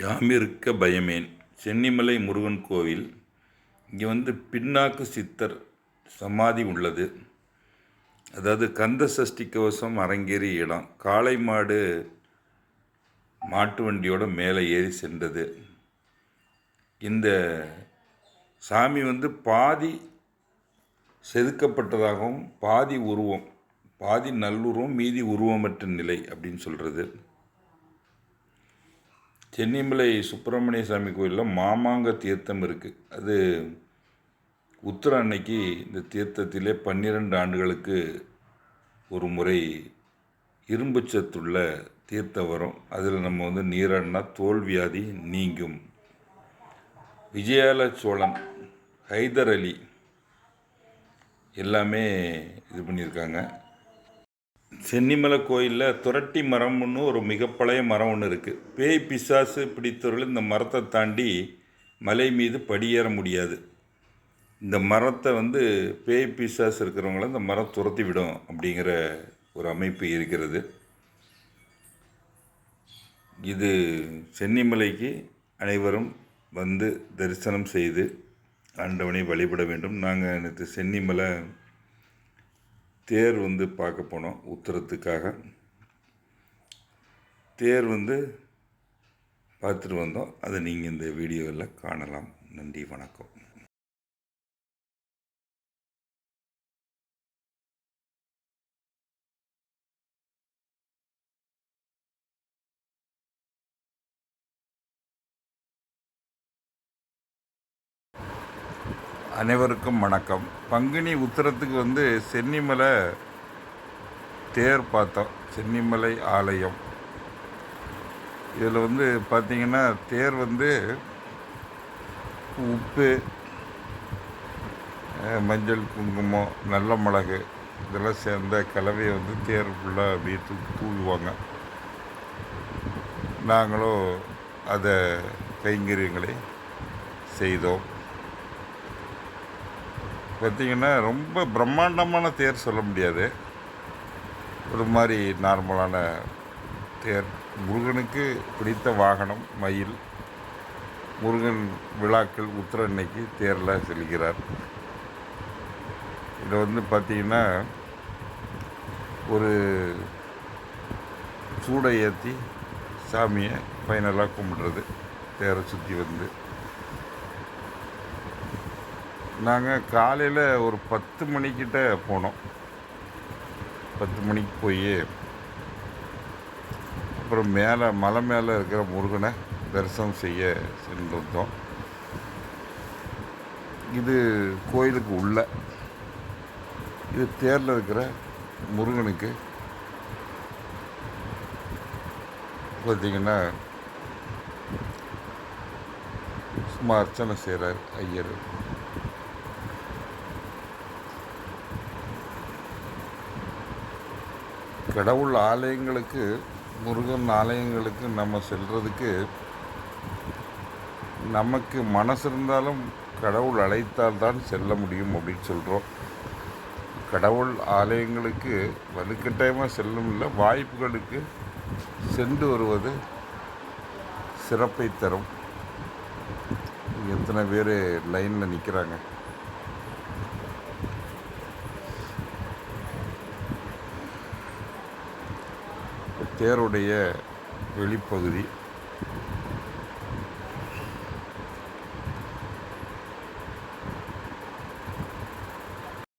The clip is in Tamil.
யாமிருக்க பயமேன். சென்னிமலை முருகன் கோவில். இங்கே வந்து பின்னாக்கு சித்தர் சமாதி உள்ளது. அதாவது கந்த சஷ்டி கவசம் அரங்கேறிய இடம். காளை மாடு மாட்டு வண்டியோட மேலே ஏறி சென்றது. இந்த சாமி வந்து பாதி செதுக்கப்பட்டதாகவும் பாதி உருவம் பாதி நல்லுருவம் மீதி உருவமற்ற நிலை அப்படின்னு சொல்கிறது சென்னிமலை சுப்பிரமணிய சாமி கோயிலில் மாமாங்க தீர்த்தம் இருக்குது அது உத்திர அன்னைக்கு இந்த தீர்த்தத்திலே பன்னிரண்டு ஆண்டுகளுக்கு ஒரு முறை இரும்பு சத்துள்ள தீர்த்தம் வரும். அதில் நம்ம வந்து நீராடினா தோல்வியாதி நீங்கும். விஜயால சோழன் ஹைதர் அலி எல்லாமே இது பண்ணியிருக்காங்க. சென்னிமலை கோயிலில் துரட்டி மரம்னு ஒரு மிக பழைய மரம் ஒன்று இருக்குது பேய் பிசாசு பிடித்தவர்கள் இந்த மரத்தை தாண்டி மலை மீது படியேற முடியாது. இந்த மரத்தை வந்து பேய் பிசாசு இருக்கிறவங்கள இந்த மரம் துரத்தி விடும் அப்படிங்கிற ஒரு அமைப்பு இருக்கிறது. இது சென்னிமலைக்கு அனைவரும் வந்து தரிசனம் செய்து ஆண்டவனை வழிபட வேண்டும். நாங்கள் நேற்று சென்னிமலை தேர் வந்து பார்க்க போனோம் உத்தரத்துக்காக. தேர் வந்து பார்த்துட்டு வந்தோம். அதை நீங்கள் இந்த வீடியோவில் காணலாம். நன்றி வணக்கம். அனைவருக்கும் வணக்கம். பங்குனி உத்திரத்துக்கு வந்து சென்னிமலை தேர் பார்த்தோம் சென்னிமலை ஆலயம். இதில் வந்து பார்த்திங்கன்னா தேர் வந்து உப்பு மஞ்சள் குங்குமம் நல்ல மிளகு இதெல்லாம் சேர்ந்த கலவையை வந்து தேர் ஃபுல்லாக அப்படியே தூ தூவிவாங்க. நாங்களும் அதை கைங்கரியங்களை செய்தோம். பார்த்திங்கன்னா ரொம்ப பிரம்மாண்டமான தேர் சொல்ல முடியாது. ஒரு மாதிரி நார்மலான தேர். முருகனுக்கு பிடித்த வாகனம் மயில். முருகன் விழாக்கள் உத்திர அன்னைக்கு தேரில் செல்கிறார். இதில் வந்து பார்த்திங்கன்னா ஒரு சூடை ஏற்றி சாமியை ஃபைனலாக கும்பிடுறது. தேரை சுற்றி வந்து. நாங்கள் காலையில் ஒரு பத்து மணிக்கிட்ட போனோம். பத்து மணிக்கு போய் அப்புறம் மேலே மலை மேலே இருக்கிற முருகனை தரிசனம் செய்ய சென்றிருந்தோம் இது கோயிலுக்கு உள்ள இது தேரில் இருக்கிற முருகனுக்கு. பார்த்திங்கன்னா சும்மா அர்ச்சனை செய்கிறார் ஐயர். கடவுள் ஆலயங்களுக்கு முருகன் ஆலயங்களுக்கு நம்ம செல்கிறதுக்கு நமக்கு மனசு இருந்தாலும் கடவுள் அழைத்தால் தான் செல்ல முடியும் அப்படின்னு சொல்கிறோம் கடவுள் ஆலயங்களுக்கு வலுக்கட்டாயமாக செல்லும் இல்லை வாய்ப்புகளுக்கு சென்று வருவது சிறப்பை தரும். எத்தனை பேர் லைனில் நிற்கிறாங்க தேருடைய வெளிப்பகுதி.